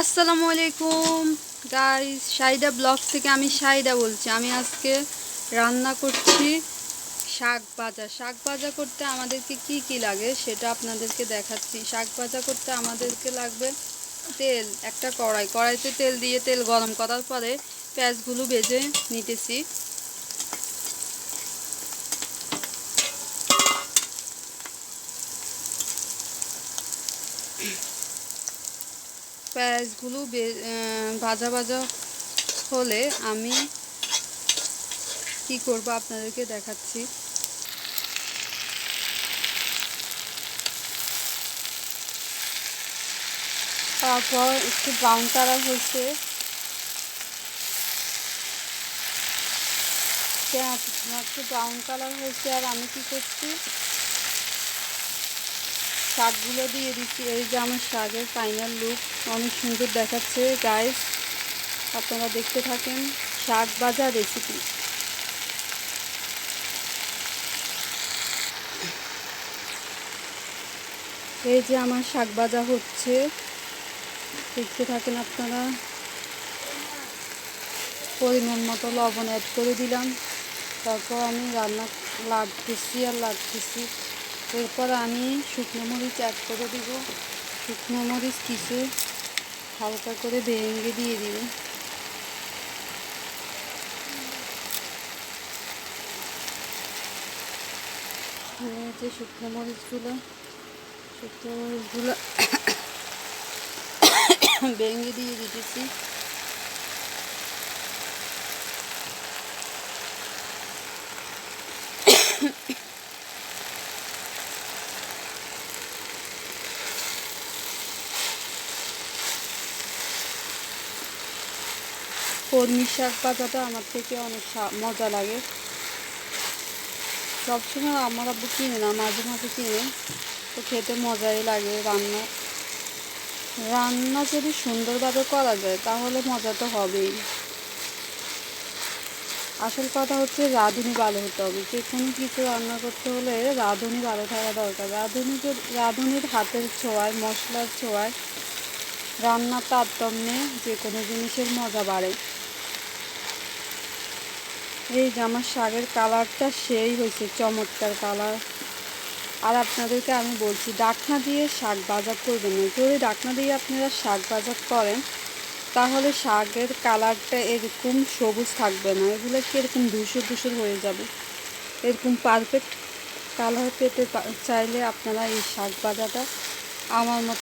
আসসালামু আলাইকুম। Guys Saida blog থেকে আমি সাইদা বলছি। আমি আজকে রান্না করছি শাক ভাজা। শাক ভাজা করতে আমাদেরকে কি কি লাগে সেটা আপনাদেরকে দেখাচ্ছি। শাক ভাজা করতে আমাদেরকে লাগবে তেল, একটা কড়াই। কড়াইতে তেল দিয়ে তেল গরম করার পরে পেঁয়াজগুলো ভেজে নিতেছি। পেঁয়াজগুলো ভাজা ভাজা হলে আমি কি করব আপনাদেরকে দেখাচ্ছি। তারপর একটু ব্রাউন কালার হয়েছে। একটু ব্রাউন কালার হয়েছে আর আমি কি করছি শাকগুলো দিয়ে দিচ্ছি। এই যে আমার শাকের ফাইনাল লুক অনেক সুন্দর দেখাচ্ছে। গাইস আপনারা দেখতে থাকেন শাক ভাজা রেসিপি এই যে আমার শাক ভাজা হচ্ছে। দেখতে থাকেন আপনারা। পরিমাণ মতো লবণ অ্যাড করে দিলাম। তারপর আমি রান্না, লাগতেছি আর লাগতেছি। এরপর আমি শুকনো মরিচ অ্যাড করে দিব। শুকনো মরিচ কিছু হালকা করে ভেঙে দিয়ে দিব। যে শুকনো মরিচগুলো শুকনো মরিচগুলো ভেঙে দিয়ে দিতেছি। কর্মী শাক ভাজাটা আমার থেকে অনেক মজা লাগে। সবসময় আমার আব্বু কিনে না, মাঝে মাঝে কিনে। তো খেতে মজাই লাগে রান্না। রান্না যদি সুন্দরভাবে করা যায়, তাহলে মজা তো হবেই। আসল কথা হচ্ছে রাঁধুনি ভালো হতে হবে। যে কোনো কিছু রান্না করতে হলে রাঁধুনি ভালো থাকা দরকার। রাঁধুনি রাঁধুনির হাতের ছোঁয়ায়, মশলার ছোঁয়ায় রান্নার তারতম্যে যে কোনো জিনিসের মজা বাড়ে। এই যে আমার শাকের কালারটা সেই হয়েছে, চমৎকার কালার। আর আপনাদেরকে আমি বলছি, ডাকনা দিয়ে শাক বাজার করবেন না। যদি ডাকনা দিয়ে আপনারা শাক বাজার করেন, তাহলে শাকের কালারটা এরকম সবুজ থাকবে না। এগুলো কি এরকম ধূসর ধূসর হয়ে যাবে? এরকম পারফেক্ট কালার পেতে চাইলে আপনারা এই শাক ভাজাটা আমার মতো